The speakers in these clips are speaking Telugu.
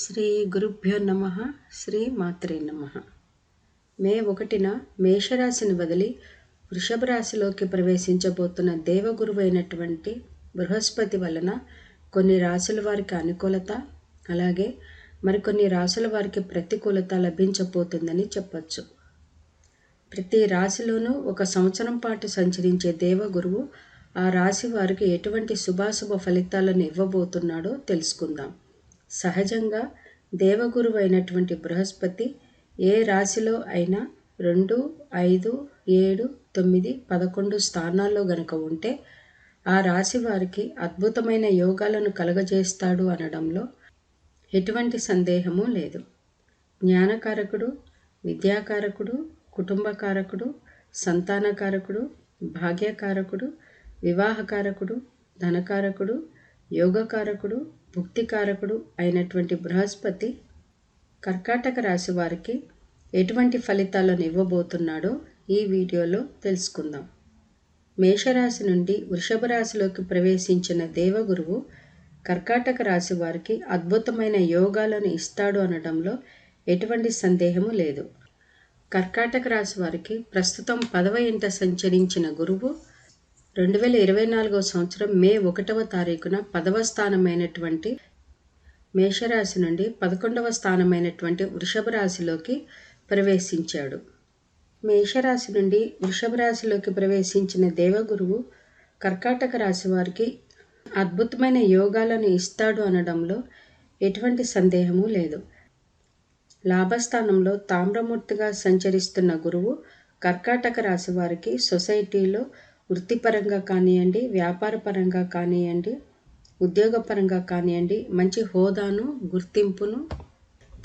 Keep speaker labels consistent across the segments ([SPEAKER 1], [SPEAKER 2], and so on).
[SPEAKER 1] శ్రీ గురుభ్యో నమ శ్రీ మాత్రే నమ. మే ఒకటిన మేషరాశిని వదిలి వృషభ రాశిలోకి ప్రవేశించబోతున్న దేవగురువైనటువంటి బృహస్పతి వలన కొన్ని రాశుల వారికి అనుకూలత అలాగే మరికొన్ని రాశుల వారికి ప్రతికూలత లభించబోతుందని చెప్పచ్చు. ప్రతి రాశిలోనూ ఒక సంవత్సరం పాటు సంచరించే దేవగురువు ఆ రాశి వారికి ఎటువంటి శుభాశుభ ఫలితాలను ఇవ్వబోతున్నాడో తెలుసుకుందాం. సహజంగా దేవగురు అయినటువంటి బృహస్పతి ఏ రాశిలో అయినా రెండు ఐదు ఏడు తొమ్మిది పదకొండు స్థానాల్లో గనక ఉంటే ఆ రాశి వారికి అద్భుతమైన యోగాలను కలగజేస్తాడు అనడంలో ఎటువంటి సందేహము లేదు. జ్ఞానకారకుడు విద్యాకారకుడు కుటుంబకారకుడు సంతానకారకుడు భాగ్యకారకుడు వివాహకారకుడు ధనకారకుడు యోగకారకుడు భుక్తికారకుడు అయినటువంటి బృహస్పతి కర్కాటక రాశి వారికి ఎటువంటి ఫలితాలను ఇవ్వబోతున్నాడో ఈ వీడియోలో తెలుసుకుందాం. మేషరాశి నుండి వృషభ రాశిలోకి ప్రవేశించిన దేవగురువు కర్కాటక రాశి వారికి అద్భుతమైన యోగాలను ఇస్తాడు అనడంలో ఎటువంటి సందేహము లేదు. కర్కాటక రాశి వారికి ప్రస్తుతం పదవ ఇంట సంచరించిన గురువు రెండు వేల ఇరవై నాలుగవ సంవత్సరం మే ఒకటవ తారీఖున పదవ స్థానమైనటువంటి మేషరాశి నుండి పదకొండవ స్థానమైనటువంటి వృషభ రాశిలోకి ప్రవేశించాడు. మేషరాశి నుండి వృషభ రాశిలోకి ప్రవేశించిన దేవగురువు కర్కాటక రాశి వారికి అద్భుతమైన యోగాలను ఇస్తాడు అనడంలో ఎటువంటి సందేహము లేదు. లాభస్థానంలో తామ్రమూర్తిగా సంచరిస్తున్న గురువు కర్కాటక రాశి వారికి సొసైటీలో వృత్తిపరంగా కానివ్వండి వ్యాపారపరంగా కానివ్వండి ఉద్యోగపరంగా కానివ్వండి మంచి హోదాను గుర్తింపును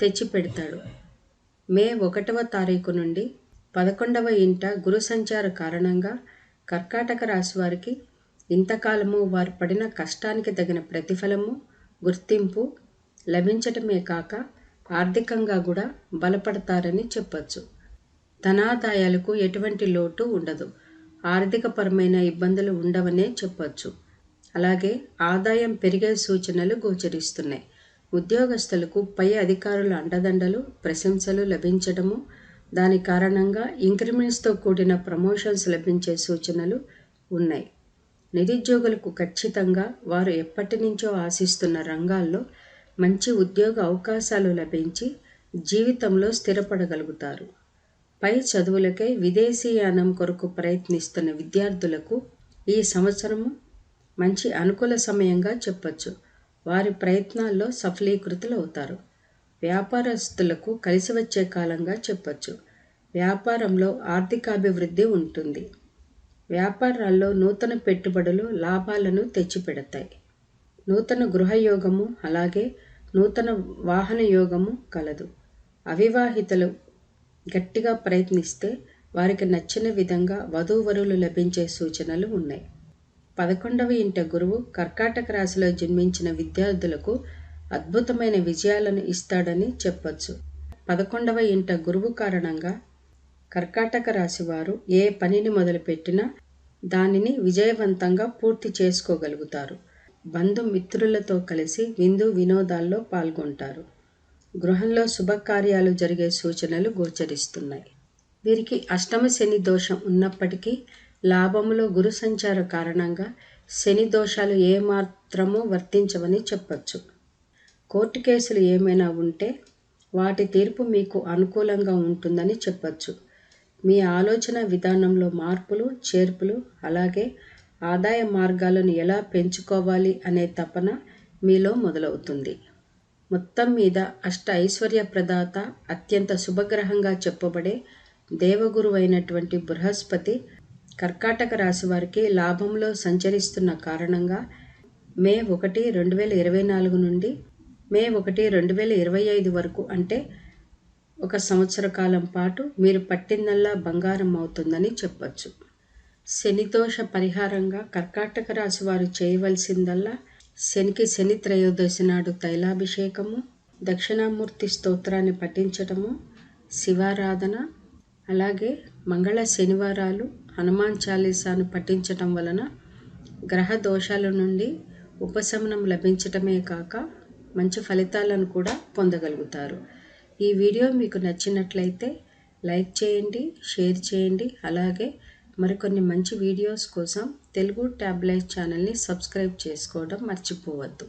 [SPEAKER 1] తెచ్చిపెడతాడు. మే ఒకటవ తారీఖు నుండి పదకొండవ ఇంట గురు సంచార కారణంగా కర్కాటక రాశి వారికి ఇంతకాలము వారు పడిన కష్టానికి తగిన ప్రతిఫలము గుర్తింపు లభించటమే కాక ఆర్థికంగా కూడా బలపడతారని చెప్పచ్చు. ధనాదాయాలకు ఎటువంటి లోటు ఉండదు. ఆర్థికపరమైన ఇబ్బందులు ఉండవనే చెప్పొచ్చు. అలాగే ఆదాయం పెరిగే సూచనలు గోచరిస్తున్నాయి. ఉద్యోగస్తులకు పై అధికారుల అండదండలు ప్రశంసలు లభించడము దాని కారణంగా ఇంక్రిమెంట్స్తో కూడిన ప్రమోషన్స్ లభించే సూచనలు ఉన్నాయి. నిరుద్యోగులకు ఖచ్చితంగా వారు ఎప్పటి నుంచో ఆశిస్తున్న రంగాల్లో మంచి ఉద్యోగ అవకాశాలు లభించి జీవితంలో స్థిరపడగలుగుతారు. పై చదువులకై విదేశీయానం కొరకు ప్రయత్నిస్తున్న విద్యార్థులకు ఈ సంవత్సరము మంచి అనుకూల సమయంగా చెప్పచ్చు. వారి ప్రయత్నాల్లో సఫలీకృతులు అవుతారు వ్యాపారస్తులకు కలిసి వచ్చే కాలంగా చెప్పచ్చు. వ్యాపారంలో ఆర్థికాభివృద్ధి ఉంటుంది. వ్యాపారాల్లో నూతన పెట్టుబడులు లాభాలను తెచ్చిపెడతాయి. నూతన గృహయోగము అలాగే నూతన వాహన యోగము కలదు. అవివాహితలు గట్టిగా ప్రయత్నిస్తే వారికి నచ్చిన విధంగా వధూవరులు లభించే సూచనలు ఉన్నాయి. పదకొండవ ఇంట గురువు కర్కాటక రాశిలో జన్మించిన విద్యార్థులకు అద్భుతమైన విజయాలను ఇస్తాడని చెప్పొచ్చు. పదకొండవ ఇంట గురువు కారణంగా కర్కాటక రాశి వారు ఏ పనిని మొదలుపెట్టినా దానిని విజయవంతంగా పూర్తి చేసుకోగలుగుతారు. బంధుమిత్రులతో కలిసి విందు వినోదాల్లో పాల్గొంటారు. గృహంలో శుభకార్యాలు జరిగే సూచనలు గోచరిస్తున్నాయి. వీరికి అష్టమ శని దోషం ఉన్నప్పటికీ లాభములో గురు సంచార కారణంగా శని దోషాలు ఏమాత్రమూ వర్తించవని చెప్పచ్చు. కోర్టు కేసులు ఏమైనా ఉంటే వాటి తీర్పు మీకు అనుకూలంగా ఉంటుందని చెప్పచ్చు. మీ ఆలోచన విధానంలో మార్పులు చేర్పులు అలాగే ఆదాయ మార్గాలను ఎలా పెంచుకోవాలి అనే తపన మీలో మొదలవుతుంది. మొత్తం మీద అష్ట ఐశ్వర్య ప్రదాత అత్యంత శుభగ్రహంగా చెప్పబడే దేవగురువైనటువంటి బృహస్పతి కర్కాటక రాశి వారికి లాభంలో సంచరిస్తున్న కారణంగా మే ఒకటి రెండు వేల ఇరవై నాలుగు నుండి మే ఒకటి రెండు వేల ఇరవై ఐదు వరకు అంటే ఒక సంవత్సర కాలం పాటు మీరు పట్టిందల్లా బంగారం అవుతుందని చెప్పచ్చు. శనిదోష పరిహారంగా కర్కాటక రాశి వారు చేయవలసిందల్లా శనికి శని త్రయోదశి నాడు తైలాభిషేకము దక్షిణామూర్తి స్తోత్రాన్ని పఠించటము శివారాధన అలాగే మంగళ శనివారాలు హనుమాన్ చాలీసాను పఠించటం వలన గ్రహ దోషాల నుండి ఉపశమనం లభించటమే కాక మంచి ఫలితాలను కూడా పొందగలుగుతారు. ఈ వీడియో మీకు నచ్చినట్లయితే లైక్ చేయండి షేర్ చేయండి అలాగే మరికొన్ని మంచి వీడియోస్ కోసం తెలుగు ట్యాబ్లైట్ ఛానల్ని సబ్స్క్రైబ్ చేసుకోవడం మర్చిపోవద్దు.